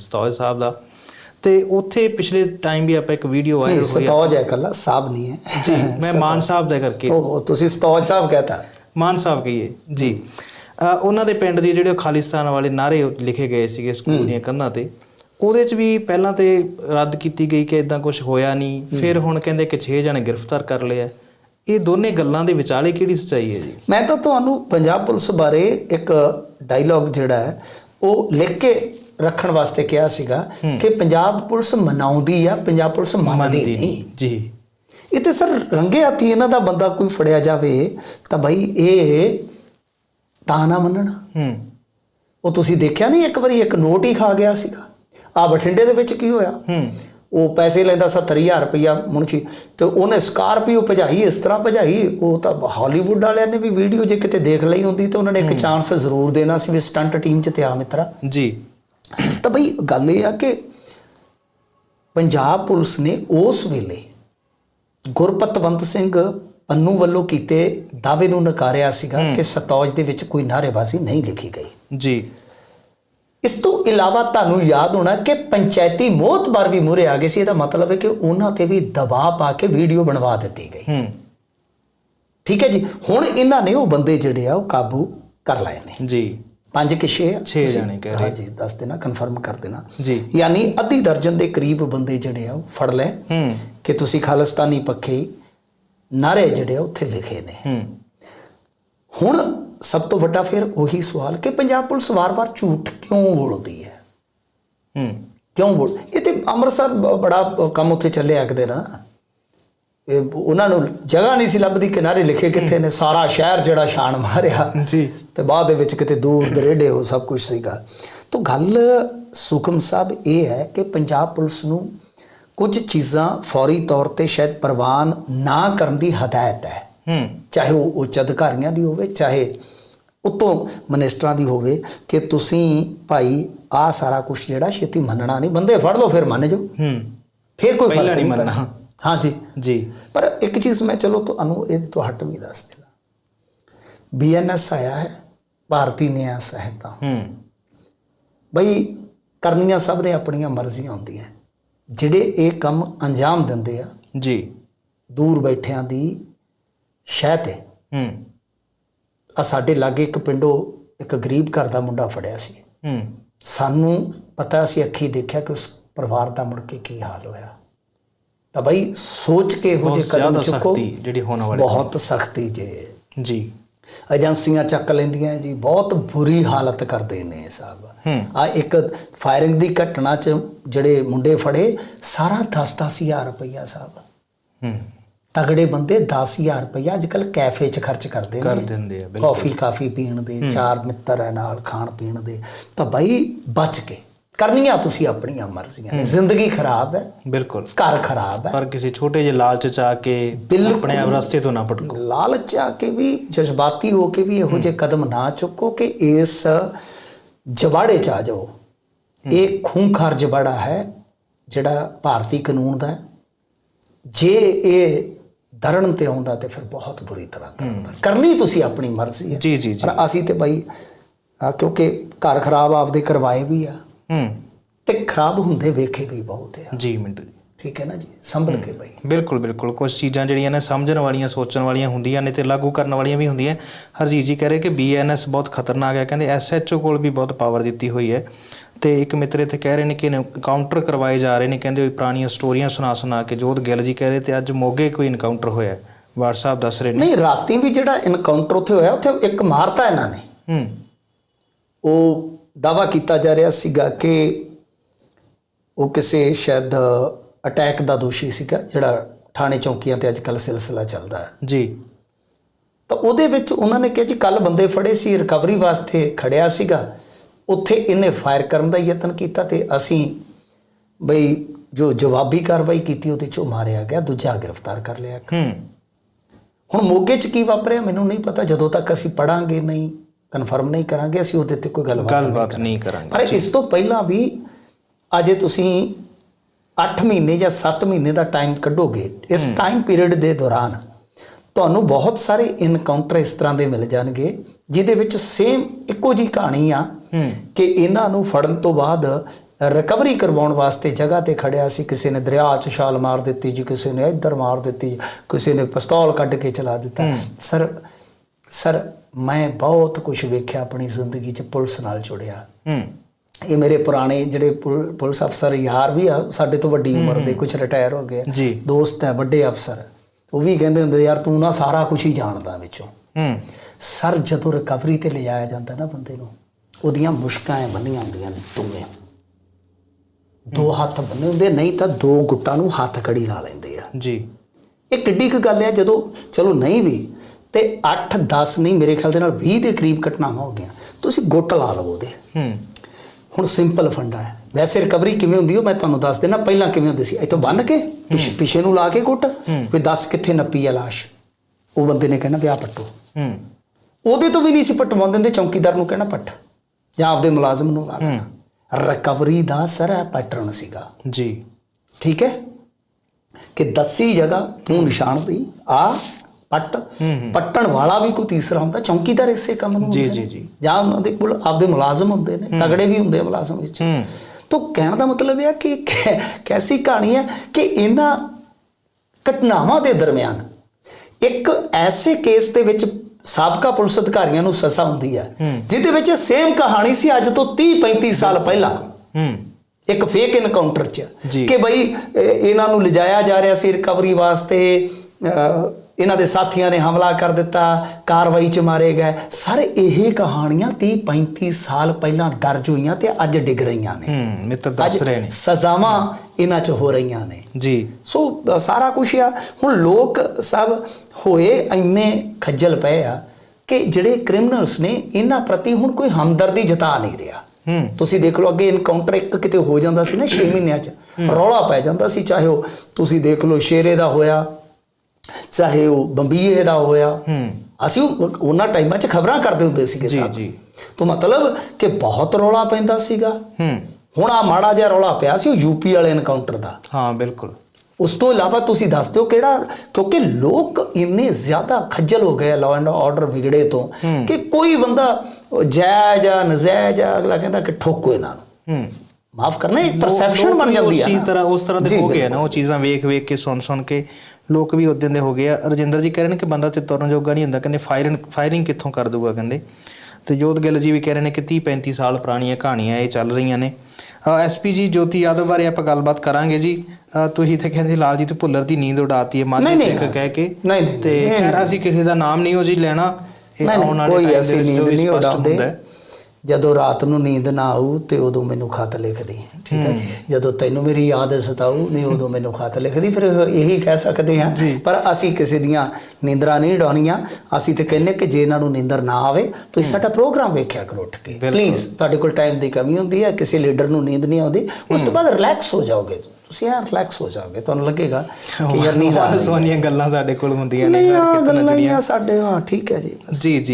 ਸਤੌਜ ਸਾਹਿਬ ਦਾ। ਤੇ ਉੱਥੇ ਪਿਛਲੇ ਟਾਈਮ ਵੀ ਆਪਾਂ ਇੱਕ ਵੀਡੀਓ ਵਾਇਰਲ ਹੋਈ ਸਤੌਜ ਹੈ ਕੱਲਾ ਸਾਹਿਬ ਨਹੀਂ ਹੈ। ਜੀ ਮੈਂ ਮਾਨ ਸਾਹਿਬ ਦਾ ਕਰਕੇ। ਉਹ ਤੁਸੀਂ ਸਤੌਜ ਸਾਹਿਬ ਕਹਤਾ। ਮਾਨ ਸਾਹਿਬ ਕਹੀਏ ਜੀ। ਉਹਨਾਂ ਦੇ ਪਿੰਡ ਦੀ ਜਿਹੜੇ ਖਾਲਿਸਤਾਨ ਵਾਲੇ ਨਾਰੇ ਲਿਖੇ ਗਏ ਸੀਗੇ ਸਕੂਲ ਦੀਆਂ ਕੰਧਾਂ ਤੇ। ਉਹਦੇ 'ਚ ਵੀ ਪਹਿਲਾਂ ਤੇ ਰੱਦ ਕੀਤੀ ਗਈ ਕਿ ਇਦਾਂ ਕੁਝ ਹੋਇਆ ਨਹੀਂ। ਫਿਰ ਹੁਣ ਕਹਿੰਦੇ ਕਿ 6 ਜਣੇ ਗ੍ਰਿਫਤਾਰ ਕਰ ਲਏ ਆ। ਇਹ ਦੋਨੇ ਗੱਲਾਂ ਦੇ ਵਿਚਾਲੇ ਕਿਹੜੀ ਸੱਚਾਈ ਹੈ ਜੀ? ਮੈਂ ਤਾਂ ਤੁਹਾਨੂੰ ਪੰਜਾਬ ਪੁਲਿਸ ਬਾਰੇ ਇੱਕ ਡਾਇਲੌਗ ਜਿਹੜਾ ਹੈ ਉਹ ਲਿਖ ਕੇ ਰੱਖਣ ਵਾਸਤੇ ਕਿਹਾ ਸੀਗਾ ਕਿ ਪੰਜਾਬ ਪੁਲਿਸ ਮਨਾਉਂਦੀ ਆ ਪੰਜਾਬ ਪੁਲਿਸ ਮੰਨਦੀ ਨਹੀਂ। ਜੀ। ਇਹ ਤੇ ਸਰ ਰੰਗੇ ਹੱਥੀ ਇਹਨਾਂ ਦਾ ਬੰਦਾ ਕੋਈ ਫੜਿਆ ਜਾਵੇ ਤਾਂ ਭਾਈ ਇਹ ਤਾਂ ਨਾ ਮੰਨਣਾ। ਹੂੰ। ਉਹ ਤੁਸੀਂ ਦੇਖਿਆ ਨਹੀਂ ਇੱਕ ਵਾਰੀ ਇੱਕ ਨੋਟ ਹੀ ਖਾ ਗਿਆ ਸੀਗਾ? ਆ ਬਠਿੰਡੇ ਦੇ ਵਿੱਚ ਕੀ ਹੋਇਆ? ਹੂੰ। ਉਹ ਪੈਸੇ ਲੈਂਦਾ 70000 ਰੁਪਇਆ ਮੁਨਸ਼ੀ ਤੇ ਉਹਨੇ ਸਕਾਰਪੀਓ ਭਜਾਈ ਇਸ ਤਰ੍ਹਾਂ ਭਜਾਈ। ਉਹ ਤਾਂ ਹਾਲੀਵੁੱਡ ਵਾਲਿਆਂ ਨੇ ਵੀ ਵੀਡੀਓ ਜੇ ਕਿਤੇ ਦੇਖ ਲਈ ਹੁੰਦੀ ਤਾਂ ਉਹਨਾਂ ਨੇ ਇੱਕ ਚਾਂਸ ਜ਼ਰੂਰ ਦੇਣਾ ਸੀ ਵੀ ਸਟੰਟ ਟੀਮ 'ਚ ਤੇ ਆ ਮਿੱਤਰਾ। ਜੀ। ਤਾਂ ਬਈ ਗੱਲ ਇਹ ਆ ਕਿ ਪੰਜਾਬ ਪੁਲਿਸ ਨੇ ਉਸ ਵੇਲੇ ਗੁਰਪਤਵੰਤ ਸਿੰਘ ਪੰਨੂ ਵੱਲੋਂ ਕੀਤੇ ਦਾਅਵੇ ਨੂੰ ਨਕਾਰਿਆ ਸੀਗਾ ਕਿ ਸਤੌਜ ਦੇ ਵਿੱਚ ਕੋਈ ਨਾਅਰੇਬਾਜ਼ੀ ਨਹੀਂ ਲਿਖੀ ਗਈ। ਜੀ। ਇਸ ਤੋਂ ਇਲਾਵਾ ਤੁਹਾਨੂੰ ਯਾਦ ਹੋਣਾ ਕਿ ਪੰਚਾਇਤੀ ਮੋਹਤਬਾਰ ਵੀ ਮੂਹਰੇ ਆ ਗਏ ਸੀ। ਇਹਦਾ ਮਤਲਬ ਹੈ ਕਿ ਉਹਨਾਂ ਤੇ ਵੀ ਦਬਾਅ ਪਾ ਕੇ ਵੀਡੀਓ ਬਣਵਾ ਦਿੱਤੀ ਗਈ। ਹੂੰ। ਠੀਕ ਹੈ ਜੀ। ਹੁਣ ਇਹਨਾਂ ਨੇ ਉਹ ਬੰਦੇ ਜਿਹੜੇ ਆ ਉਹ ਕਾਬੂ ਕਰ ਲਏ ਨੇ। ਜੀ। ਪੰਜ ਕਿ ਛੇ ਆ? ਛੇ ਤੁਸੀਂ- ਜਾਣੇ ਕਹਿ ਰਹੇ। ਹਾਂ ਜੀ ਦੱਸ ਦੇਣਾ ਕਨਫਰਮ ਕਰ ਦੇਣਾ। ਜੀ। ਯਾਨੀ ਅੱਧੀ ਦਰਜਨ ਦੇ ਕਰੀਬ ਬੰਦੇ ਜਿਹੜੇ ਆ ਉਹ ਫੜ ਲਏ। ਹੂੰ। ਕਿ ਤੁਸੀਂ ਖਾਲਿਸਤਾਨੀ ਪੱਖੇ ਨਾਰੇ ਜਿਹੜੇ ਆ ਉੱਥੇ ਲਿਖੇ ਨੇ। ਹੂੰ। ਹੁਣ ਸਭ ਤੋਂ ਵੱਡਾ ਫਿਰ ਉਹੀ ਸਵਾਲ ਕਿ ਪੰਜਾਬ ਪੁਲਿਸ ਵਾਰ-ਵਾਰ ਝੂਠ ਕਿਉਂ ਬੋਲਦੀ ਹੈ? ਹੂੰ। ਕਿਉਂ ਬੋਲ ਇਹ ਤੇ ਅੰਮ੍ਰਿਤਸਰ ਬੜਾ ਕੰਮ ਉੱਥੇ ਚੱਲਿਆ ਕਿਤੇ ਨਾ ਇਹ ਉਹਨਾਂ ਨੂੰ ਜਗ੍ਹਾ ਨਹੀਂ ਸੀ ਲੱਭਦੀ ਕਿਨਾਰੇ ਲਿਖੇ ਕਿੱਥੇ ਨੇ ਸਾਰਾ ਸ਼ਹਿਰ ਜਿਹੜਾ ਛਾਣ ਮਾਰਿਆ। ਜੀ। ਤੇ ਬਾਅਦ ਦੇ ਵਿੱਚ ਕਿਤੇ ਦੂਰ ਦਰੇਡੇ ਉਹ ਸਭ ਕੁਝ ਸੀਗਾ। ਤਾਂ ਗੱਲ ਸੁਖਮ ਸਾਹਿਬ ਇਹ ਹੈ ਕਿ ਪੰਜਾਬ ਪੁਲਿਸ ਨੂੰ ਕੁਝ ਚੀਜ਼ਾਂ ਫੌਰੀ ਤੌਰ ਤੇ ਸ਼ਾਇਦ ਪ੍ਰਵਾਨ ਨਾ ਕਰਨ ਦੀ ਹਦਾਇਤ ਹੈ। ਹੂੰ। ਚਾਹੇ ਉਹ ਉੱਚ ਅਧਿਕਾਰੀਆਂ ਦੀ ਹੋਵੇ ਚਾਹੇ ਉਤੋਂ ਮਿਨਿਸਟਰਾਂ ਦੀ ਹੋਵੇ ਕਿ ਤੁਸੀਂ ਭਾਈ ਆਹ ਸਾਰਾ ਕੁਝ ਜਿਹੜਾ ਛੇਤੀ ਮੰਨਣਾ ਨਹੀਂ ਬੰਦੇ ਫੜ ਲਓ ਫਿਰ ਮੰਨ ਜਾਓ। ਹੂੰ। ਫਿਰ ਕੋਈ ਫ਼ਰਕ ਨਹੀਂ ਮੰਨਣਾ। ਪੈਣਾ। ਹਾਂਜੀ ਜੀ। ਪਰ ਇੱਕ ਚੀਜ਼ ਮੈਂ ਚਲੋ ਤੁਹਾਨੂੰ ਇਹਦੇ ਤੋਂ ਹਟ ਵੀ ਦੱਸ ਦੇਣਾ ਬੀਐਨਐਸ ਆਇਆ ਹੈ ਭਾਰਤੀ ਨਿਆਂ ਸਹਾਇਤਾ। ਹੂੰ। ਬਈ ਕਰਨੀਆਂ ਸਭ ਨੇ ਆਪਣੀਆਂ ਮਰਜ਼ੀਆਂ ਹੁੰਦੀਆਂ। ਜਿਹੜੇ ਇਹ ਕੰਮ ਅੰਜਾਮ ਦਿੰਦੇ ਆ ਜੀ। ਦੂਰ ਬੈਠਿਆਂ ਦੀ ਸ਼ਹਿ ਤੇ ਹੂੰ। ਆ ਸਾਡੇ ਲਾਗੇ ਇੱਕ ਪਿੰਡੋਂ ਇੱਕ ਗਰੀਬ ਘਰ ਦਾ ਮੁੰਡਾ ਫੜਿਆ ਸੀ। ਹੂੰ। ਸਾਨੂੰ ਪਤਾ ਸੀ ਅੱਖੀ ਦੇਖਿਆ ਕਿ ਉਸ ਪਰਿਵਾਰ ਦਾ ਮੁੜ ਕੇ ਕੀ ਹਾਲ ਹੋਇਆ। ਤਾਂ ਬਈ ਸੋਚ ਕੇ ਜਿਹੇ ਬਹੁਤ ਕਦਮ ਚੁੱਕੋ। ਜਿਹੜੀ ਹੋਣ ਵਾਲੀ ਬਹੁਤ ਸਖਤੀ ਜੇ। ਜੀ। ਏਜੰਸੀਆਂ ਚੱਕ ਲੈਂਦੀਆਂ ਜੀ ਬਹੁਤ ਬੁਰੀ ਹਾਲਤ ਕਰਦੇ ਨੇ ਸਾਹਿਬ ਹੂੰ। ਆ ਇੱਕ ਫਾਇਰਿੰਗ ਦੀ ਘਟਨਾ ਚ ਜਿਹੜੇ ਮੁੰਡੇ ਫੜੇ ਸਾਰਾ 10-10000 ਰੁਪਈਆ ਸਾਹਿਬ ਹੂੰ। ਤਗੜੇ ਬੰਦੇ 10000 ਰੁਪਈਆ ਅੱਜਕੱਲ ਕੈਫੇ 'ਚ ਖਰਚ ਕਰਦੇ ਕਰ ਨੇ ਦਿੰਦੇ ਆ ਬਿਲਕੁਲ। ਕਾਫੀ ਕਾਫੀ ਪੀਣ ਦੇ ਚਾਰ ਮਿੱਤਰ ਹੈ ਨਾਲ ਖਾਣ ਪੀਣ ਦੇ। ਤਾਂ ਬਾਈ ਬਚ ਕੇ। ਕਰਨੀਆਂ ਤੁਸੀਂ ਆਪਣੀਆਂ ਮਰਜ਼ੀਆਂ ਨੇ। ਜ਼ਿੰਦਗੀ ਖਰਾਬ ਹੈ ਬਿਲਕੁਲ। ਘਰ ਖਰਾਬ ਹੈ। ਪਰ ਕਿਸੇ ਛੋਟੇ ਜਿਹੇ ਲਾਲਚ ਚ ਆ ਕੇ। ਆਪਣੇ ਆਪ ਰਸਤੇ ਤੋਂ ਨਾ ਭਟਕੋ। ਲਾਲਚ ਆ ਕੇ ਵੀ ਜਜ਼ਬਾਤੀ ਹੋ ਕੇ ਵੀ ਇਹੋ ਜਿਹੇ ਕਦਮ ਨਾ ਚੁੱਕੋ ਕਿ ਇਸ ਜਬਾੜੇ ਚ ਆ ਜਾਓ। ਇਹ ਖੂੰਖਾਰ ਜਬਾੜਾ ਹੈ ਜਿਹੜਾ ਭਾਰਤੀ ਕਾਨੂੰਨ ਦਾ। ਜੇ ਇਹ ਧਰਣ ਤੇ ਆਉਂਦਾ ਤੇ ਫਿਰ ਬਹੁਤ ਬੁਰੀ ਤਰ੍ਹਾਂ ਕਰਨੀ ਤੁਸੀਂ ਆਪਣੀ ਮਰਜ਼ੀ ਹੈ। ਜੀ ਜੀ ਜੀ। ਪਰ ਅਸੀਂ ਤੇ ਭਾਈ ਕਿਉਂਕਿ ਘਰ ਖਰਾਬ ਆਪਦੇ ਕਰਵਾਏ ਵੀ ਆ। ਹੂੰ। ਤੇ ਖਰਾਬ ਹੁੰਦੇ ਵੇਖੇ ਵੀ ਬਹੁਤ ਆ। ਜੀ ਮਿੰਟੂ ਜੀ। ਠੀਕ ਹੈ ਨਾ ਜੀ? ਸੰਭਲ ਕੇ ਭਾਈ ਬਿਲਕੁਲ ਬਿਲਕੁਲ। ਕੁਝ ਚੀਜ਼ਾਂ ਜਿਹੜੀਆਂ ਨੇ ਸਮਝਣ ਵਾਲੀਆਂ ਸੋਚਣ ਵਾਲੀਆਂ ਹੁੰਦੀਆਂ ਨੇ ਤੇ ਲਾਗੂ ਕਰਨ ਵਾਲੀਆਂ ਵੀ ਹੁੰਦੀਆਂ। ਹਰਜੀਤ ਜੀ ਕਹਿ ਰਹੇ ਕਿ ਬੀਐਨਐਸ ਬਹੁਤ ਖਤਰਨਾਕ ਹੈ। ਕਹਿੰਦੇ ਐਸਐਚਓ ਕੋਲ ਵੀ ਬਹੁਤ ਪਾਵਰ ਦਿੱਤੀ ਹੋਈ ਹੈ। ਤੇ ਇੱਕ ਮਿੱਤਰ ਇੱਥੇ ਕਹਿ ਰਹੇ ਨੇ ਕਿ ਇਨਕਾਊਂਟਰ ਕਰਵਾਏ ਜਾ ਰਹੇ ਨੇ। ਕਹਿੰਦੇ ਉਹ ਪੁਰਾਣੀਆਂ ਸਟੋਰੀਆਂ ਸੁਣਾ ਸੁਣਾ ਕੇ ਜੋਤ ਗਿੱਲ ਜੀ ਕਹਿ ਰਹੇ ਤੇ ਅੱਜ ਮੋਗੇ ਕੋਈ ਇਨਕਾਊਂਟਰ ਹੋਇਆ WhatsApp ਦੱਸ ਰਹੇ ਨੇ। ਨਹੀਂ ਰਾਤੀ ਵੀ ਜਿਹੜਾ ਇਨਕਾਊਂਟਰ ਉੱਥੇ ਹੋਇਆ ਉੱਥੇ ਇੱਕ ਮਾਰਤਾ ਇਹਨਾਂ ਨੇ। ਹੂੰ। ਉਹ ਦਾਵਾ ਕੀਤਾ ਜਾ ਰਿਹਾ ਸੀਗਾ ਕਿ ਉਹ ਕਿਸੇ ਸ਼ਾਇਦ ਅਟੈਕ ਦਾ ਦੋਸ਼ੀ ਸੀਗਾ ਜਿਹੜਾ ਥਾਣੇ ਚੌਕੀਆਂ ਤੇ ਅੱਜਕੱਲ ਸਿਲਸਿਲਾ ਚੱਲਦਾ ਹੈ। ਜੀ। ਤਾਂ ਉਹਦੇ ਵਿੱਚ ਉਹਨਾਂ ਨੇ ਕਿਹਾ ਜੀ ਕੱਲ ਬੰਦੇ ਫੜੇ ਸੀ ਰਿਕਵਰੀ ਵਾਸਤੇ ਖੜਿਆ ਸੀਗਾ। ਉੱਥੇ ਇਹਨੇ ਫਾਇਰ ਕਰਨ ਦਾ ਯਤਨ ਕੀਤਾ ਤੇ ਅਸੀਂ ਬਈ ਜੋ ਜਵਾਬੀ ਕਾਰਵਾਈ ਕੀਤੀ ਉਹਦੇ ਚੋਂ ਮਾਰਿਆ ਗਿਆ ਦੂਜਾ ਗ੍ਰਿਫਤਾਰ ਕਰ ਲਿਆ। ਹੂੰ। ਹੁਣ ਮੋਗੇ 'ਚ ਕੀ ਵਾਪਰਿਆ ਮੈਨੂੰ ਨਹੀਂ ਪਤਾ ਜਦੋਂ ਤੱਕ ਅਸੀਂ ਪੜਾਂਗੇ ਨਹੀਂ ਕਨਫਰਮ ਨਹੀਂ ਕਰਾਂਗੇ ਅਸੀਂ ਉਹਦੇ ਤੇ ਕੋਈ ਗੱਲਬਾਤ ਨਹੀਂ ਗੱਲਬਾਤ ਨਹੀਂ ਕਰਾਂਗੇ। ਪਰ ਇਸ ਤੋਂ ਪਹਿਲਾਂ ਵੀ ਅਜੇ ਤੁਸੀਂ 8 ਮਹੀਨੇ ਜਾਂ 7 ਮਹੀਨੇ ਦਾ ਟਾਈਮ ਕੱਢੋਗੇ ਇਸ ਟਾਈਮ ਪੀਰੀਅਡ ਦੇ ਦੌਰਾਨ ਤੁਹਾਨੂੰ ਬਹੁਤ ਸਾਰੇ ਇਨਕਾਊਂਟਰ ਇਸ ਤਰ੍ਹਾਂ ਦੇ ਮਿਲ ਜਾਣਗੇ ਜਿਹਦੇ ਵਿੱਚ ਸੇਮ ਇੱਕੋ ਜੀ ਕਹਾਣੀ ਆ ਕਿ ਇਹਨਾਂ ਨੂੰ ਫੜਨ ਤੋਂ ਬਾਅਦ ਰਿਕਵਰੀ ਕਰਵਾਉਣ ਵਾਸਤੇ ਜਗ੍ਹਾ ਤੇ ਖੜਿਆ ਸੀ ਕਿਸੇ ਨੇ ਦਰਿਆ 'ਚ ਛਾਲ ਮਾਰ ਦਿੱਤੀ ਜੀ ਕਿਸੇ ਨੇ ਇੱਧਰ ਮਾਰ ਦਿੱਤੀ ਕਿਸੇ ਨੇ ਪਿਸਤੌਲ ਕੱਢ ਕੇ ਚਲਾ ਦਿੱਤਾ। ਸਰ ਸਰ ਮੈਂ ਬਹੁਤ ਕੁਝ ਵੇਖਿਆ ਆਪਣੀ ਜ਼ਿੰਦਗੀ 'ਚ ਪੁਲਿਸ ਨਾਲ ਜੁੜਿਆ। ਹੂੰ। ਇਹ ਮੇਰੇ ਪੁਰਾਣੇ ਜਿਹੜੇ ਪੁਲ- ਪੁਲਿਸ ਅਫਸਰ ਯਾਰ ਵੀ ਆ ਸਾਡੇ ਤੋਂ ਵੱਡੀ ਉਮਰ ਦੇ ਕੁਝ ਰਿਟਾਇਰ ਹੋ ਗਏ। ਜੀ। ਦੋਸਤ ਹੈ ਵੱਡੇ ਅਫਸਰ। ਉਹ ਵੀ ਕਹਿੰਦੇ ਹੁੰਦੇ ਯਾਰ ਤੂੰ ਨਾ ਸਾਰਾ ਕੁਝ ਹੀ ਜਾਣਦਾ ਵਿੱਚੋਂ। ਹੂੰ। ਸਰ ਜਦੋਂ ਰਿਕਵਰੀ ਤੇ ਲਿਜਾਇਆ ਜਾਂਦਾ ਨਾ ਬੰਦੇ ਨੂੰ ਉਹਦੀਆਂ ਮੁਸ਼ਕਾਂ ਐ ਬੰਨੀਆਂ ਹੁੰਦੀਆਂ ਨੇ ਤੁਮੇ ਦੋ ਹੱਥ ਬੰਨੇ ਹੁੰਦੇ ਨਹੀਂ ਤਾਂ ਦੋ ਗੁੱਟਾਂ ਨੂੰ ਹੱਥ ਕੜੀ ਲਾ ਲੈਂਦੇ ਆ। ਜੀ। ਇਹ ਕਿੱਡੀ ਕੁ ਗੱਲ ਹੈ ਜਦੋਂ ਚਲੋ ਨਹੀਂ ਵੀ ਤੇ 8 10 ਨਹੀਂ ਮੇਰੇ ਖਿਆਲ ਦੇ ਨਾਲ 20 ਦੇ ਕਰੀਬ ਘਟਨਾਵਾਂ ਹੋ ਗਈਆਂ। ਤੁਸੀਂ ਗੁੱਟ ਲਾ ਲਵੋ ਉਹਦੇ। ਹੂੰ। ਹੁਣ ਸਿੰਪਲ ਫੰਡਾ ਹੈ। ਵੈਸੇ ਰਿਕਵਰੀ ਕਿਵੇਂ ਹੁੰਦੀ ਉਹ ਮੈਂ ਤੁਹਾਨੂੰ ਦੱਸ ਦੇਣਾ ਪਹਿਲਾਂ ਕਿਵੇਂ ਹੁੰਦੀ ਸੀ? ਇੱਥੋਂ ਬੰਨ ਕੇ ਪਿੱਛੇ- ਨੂੰ ਲਾ ਕੇ ਗੁੱਟ ਵੀ ਦੱਸ ਕਿੱਥੇ ਨੱਪੀ ਆ ਲਾਸ਼। ਉਹ ਬੰਦੇ ਨੇ ਕਹਿਣਾ ਵਿਆਹ ਪੱਟੋ। ਹੂੰ। ਉਹਦੇ ਤੋਂ ਵੀ ਨਹੀਂ ਸੀ ਪਟਵਾਉਂਦੇ ਦਿੰਦੇ ਚੌਕੀਦਾਰ ਨੂੰ ਕਹਿਣਾ ਪੱਟ। ਜਾਂ ਆਪਦੇ ਮੁਲਾਜ਼ਮ ਨੂੰ ਲਾ ਲੈਣਾ ਰਿਕਵਰੀ ਦਾ ਸਾਰਾ ਪੈਟਰਨ ਸੀਗਾ। ਜੀ। ਠੀਕ ਹੈ? ਕਿ ਦੱਸੀ ਜਗ੍ਹਾ ਤੂੰ ਨਿਸ਼ਾਨ ਦੀ ਆ ਪੱਟ ਪੱਟਣ ਵਾਲਾ ਵੀ ਕੋਈ ਤੀਸਰਾ ਹੁੰਦਾ ਚੌਕੀਦਾਰ ਇਸੇ ਕੰਮ ਨੂੰ ਜੀ, ਜੀ। ਜੀ। ਜਾਂ ਉਹਨਾਂ ਦੇ ਕੋਲ ਆਪਦੇ ਮੁਲਾਜ਼ਮ ਹੁੰਦੇ ਨੇ ਤਗੜੇ ਵੀ ਹੁੰਦੇ ਆ ਮੁਲਾਜ਼ਮ ਵਿੱਚ। ਤਾਂ ਕਹਿਣ ਦਾ ਮਤਲਬ ਇਹ ਹੈ ਕਿ ਕੈਸੀ ਕਹਾਣੀ ਹੈ ਕਿ ਇਹਨਾਂ ਘਟਨਾਵਾਂ ਦੇ ਦਰਮਿਆਨ ਇੱਕ ਐਸੇ ਕੇਸ ਦੇ ਵਿੱਚ ਸਾਬਕਾ ਪੁਲਿਸ ਅਧਿਕਾਰੀਆਂ ਨੂੰ ਸਜ਼ਾ ਹੁੰਦੀ ਹੈ ਜਿਹਦੇ ਵਿੱਚ ਸੇਮ ਕਹਾਣੀ ਸੀ ਅੱਜ ਤੋਂ 30 35 ਸਾਲ ਪਹਿਲਾਂ। ਹੂੰ। ਇੱਕ ਫੇਕ ਇਨਕਾਊਂਟਰ 'ਚ। ਕਿ ਬਈ ਇਹ- ਇਹਨਾਂ ਨੂੰ ਲਿਜਾਇਆ ਜਾ ਰਿਹਾ ਸੀ ਰਿਕਵਰੀ ਵਾਸਤੇ ਇਹਨਾਂ ਦੇ ਸਾਥੀਆਂ ਨੇ ਹਮਲਾ ਕਰ ਦਿੱਤਾ ਕਾਰਵਾਈ 'ਚ ਮਾਰੇ ਗਏ। ਸਾਰੇ ਇਹ ਕਹਾਣੀਆਂ 30 35 ਸਾਲ ਪਹਿਲਾਂ ਦਰਜ ਹੋਈਆਂ ਤੇ ਅੱਜ ਡਿੱਗ ਰਹੀਆਂ ਨੇ। ਹੂੰ ਮਿੱਤਰ ਦੱਸ ਰਹੇ ਨੇ। ਸਜ਼ਾਵਾਂ ਇਹਨਾਂ 'ਚ ਹੋ ਰਹੀਆਂ ਨੇ। ਜੀ। ਸੋ ਸਾਰਾ ਕੁਝ ਆ। ਹੁਣ ਲੋਕ ਸਭ ਹੋਏ ਇੰਨੇ ਖੱਜਲ ਪਏ ਆ ਕਿ ਜਿਹੜੇ ਕ੍ਰਿਮੀਨਲਸ ਨੇ ਇਹਨਾਂ ਪ੍ਰਤੀ ਹੁਣ ਕੋਈ ਹਮਦਰਦੀ ਜਤਾ ਨਹੀਂ ਰਿਹਾ। ਹੂੰ। ਤੁਸੀਂ ਦੇਖ ਲਓ ਅੱਗੇ ਇਨਕਾਊਂਟਰ ਇੱਕ ਕਿਤੇ ਹੋ ਜਾਂਦਾ ਸੀ ਨਾ 6 ਮਹੀਨਿਆਂ 'ਚ। ਰੌਲਾ ਪੈ ਜਾਂਦਾ ਸੀ ਚਾਹੇ ਉਹ ਤੁਸੀਂ ਦੇਖ ਲਓ ਸ਼ੇਰੇ ਦਾ ਹੋਇਆ ਚਾਹੇ ਉਹ ਬੰਬੀਏ ਦਾ ਹੋਇਆ। ਹੂੰ। ਅਸੀਂ ਉਹ- ਉਹਨਾਂ ਟਾਈਮਾਂ 'ਚ ਖਬਰਾਂ ਕਰਦੇ ਹੁੰਦੇ ਸੀਗੇ ਜੀ, ਸਾਹਿਬ ਜੀ। ਤਾਂ ਮਤਲਬ ਕਿ ਬਹੁਤ ਰੌਲਾ ਪੈਂਦਾ ਸੀਗਾ। ਹੂੰ। ਹੁਣ ਆ ਮਾੜਾ ਜਿਹਾ ਰੌਲਾ ਪਿਆ ਸੀ ਉਹ ਯੂਪੀ ਵਾਲੇ ਐਨਕਾਊਂਟਰ ਦਾ। ਹਾਂ ਬਿਲਕੁਲ। ਉਸ ਤੋਂ ਇਲਾਵਾ ਤੁਸੀਂ ਦੱਸ ਦਿਓ ਕਿਹੜਾ ਕਿਉਂਕਿ ਲੋਕ ਇੰਨੇ ਜ਼ਿਆਦਾ ਖੱਜਲ ਹੋ ਗਏ ਲਾਅ ਐਂਡ ਆਰਡਰ ਵਿਗੜੇ ਤੋਂ ਕਿ ਕੋਈ ਬੰਦਾ ਜਾਇਜ਼ ਆ ਨਜਾਇਜ਼ ਆ ਅਗਲਾ ਕਹਿੰਦਾ ਕਿ ਠੋਕੋ ਇਹਨਾਂ ਨੂੰ। ਹੂੰ। ਮਾਫ ਕਰਨਾ ਇੱਕ ਪਰਸੈਪਸ਼ਨ ਬਣ ਜਾਂਦੀ ਹੈ ਉਸੀ। ਤਰ੍ਹਾਂ ਉਸ ਤਰ੍ਹਾਂ ਦੇ ਜੀ, ਹੋ ਗਏ ਆ ਨਾ। ਉਹ ਚੀਜ਼ਾਂ ਵੇਖ ਵੇਖ ਕੇ ਸੁਣ ਸੁਣ ਕੇ ਲੋਕ ਵੀ ਉਦੋਂ ਦੇ ਹੋ ਗਏ ਆ। ਰਜਿੰਦਰ ਜੀ ਕਹਿ ਰਹੇ ਨੇ ਕਿ ਬੰਦਾ ਤੇ ਤੁਰਨ ਜੋਗਾ ਨਹੀਂ ਹੁੰਦਾ। ਕਹਿੰਦੇ ਫਾਇਰਿੰਗ ਫਾਇਰਿੰਗ ਕਿੱਥੋਂ ਕਰ ਦੂਗਾ ਕਹਿੰਦੇ। ਤੇ ਜੋਤ ਗਿੱਲ ਜੀ ਵੀ ਕਹਿ ਰਹੇ ਨੇ ਕਿ 30 35 ਸਾਲ ਪੁਰਾਣੀਆਂ ਕਹਾਣੀਆਂ ਇਹ ਚੱਲ ਰਹੀਆਂ ਨੇ। ਐਸਪੀ ਜੀ ਜੋਤੀ ਯਾਦਵ ਬਾਰੇ ਆਪਾਂ ਗੱਲਬਾਤ ਕਰਾਂਗੇ ਜੀ। ਤੁਸੀਂ ਤੇ ਕਹਿੰਦੇ ਲਾਲ ਜੀ ਤੇ ਭੁੱਲਰ ਦੀ ਨੀਂਦ ਉਡਾਤੀ ਹੈ ਨਹੀਂ, ਤੱਕ ਕਹਿ ਕੇ। ਨਹੀਂ, ਨਹੀਂ, ਤੇ ਖੈਰ। ਅਸੀਂ ਕਿਸੇ ਦਾ ਨਾਮ ਨਹੀਂ ਉਹ ਜੀ ਲੈਣਾ। ਇਹ ਆਉਣ ਵਾਲੇ ਕੋਈ ਜੋ ਨੀਂਦ ਨਹੀਂ ਉਡਾਉਂਦੇ। ਜਦੋਂ ਰਾਤ ਨੂੰ ਨੀਂਦ ਨਾ ਆਊ ਤੇ ਉਦੋਂ ਮੈਨੂੰ ਖਤ ਲਿਖਦੀ। ਠੀਕ ਹੈ ਜੀ? ਜਦੋਂ ਤੈਨੂੰ ਮੇਰੀ ਯਾਦ ਸਤਾਊ ਨਹੀਂ ਉਦੋਂ ਮੈਨੂੰ ਖਤ ਲਿਖਦੀ। ਫਿਰ ਇਹੀ ਕਹਿ ਸਕਦੇ ਹਾਂ। ਪਰ ਅਸੀਂ ਕਿਸੇ ਦੀਆਂ ਨੀਂਦਰਾਂ ਨਹੀਂ ਉਡਾਉਣੀਆਂ ਅਸੀਂ ਤੇ ਕਹਿੰਨੇ ਕਿ ਜੇ ਇਹਨਾਂ ਨੂੰ ਨੀਂਦਰ ਨਾ ਆਵੇ ਤੁਸੀਂ ਸਾਡਾ ਪ੍ਰੋਗਰਾਮ ਵੇਖਿਆ ਕਰੋ ਉੱਠ ਕੇ। ਪਲੀਜ਼ ਤੁਹਾਡੇ ਕੋਲ ਟਾਈਮ ਦੀ ਕਮੀ ਹੁੰਦੀ ਹੈ ਕਿਸੇ ਲੀਡਰ ਨੂੰ ਨੀਂਦ ਨਹੀਂ ਆਉਂਦੀ। ਉਸ ਤੋਂ ਬਾਅਦ ਰਿਲੈਕਸ ਹੋ ਜਾਓਗੇ। ਤੁਸੀਂ ਐ ਰਿਲੈਕਸ ਹੋ ਜਾਓਗੇ ਤੁਹਾਨੂੰ ਲੱਗੇਗਾ ਕਿ ਯਾਰ ਨੀਂਦ ਆ। ਸੋਹਣੀਆਂ ਗੱਲਾਂ ਸਾਡੇ ਕੋਲ ਹੁੰਦੀਆਂ ਨੇ ਨਹੀਂ ਆ ਗੱਲਾਂ ਹੀ ਜਿਹੜੀਆਂ ਆ ਸਾਡੇ ਹਾਂ ਠੀਕ ਹੈ ਜੀ। ਜੀ ਜੀ।